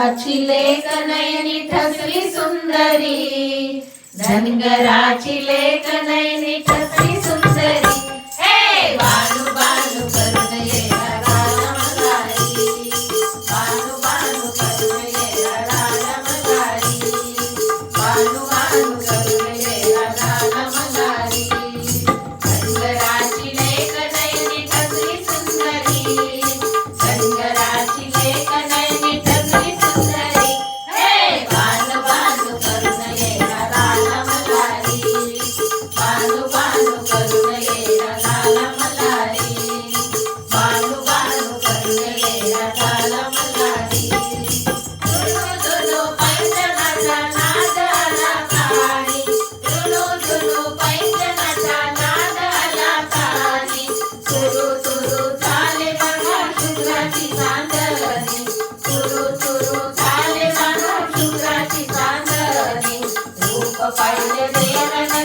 లేఖనయని ఠసి Sundari ధన్గరాచి లేఖనయని ఠసి Sundari. of fire. There's the energy.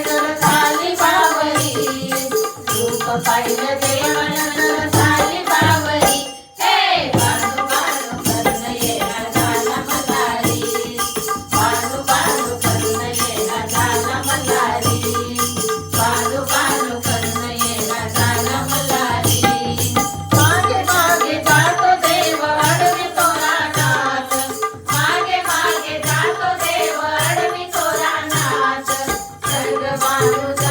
was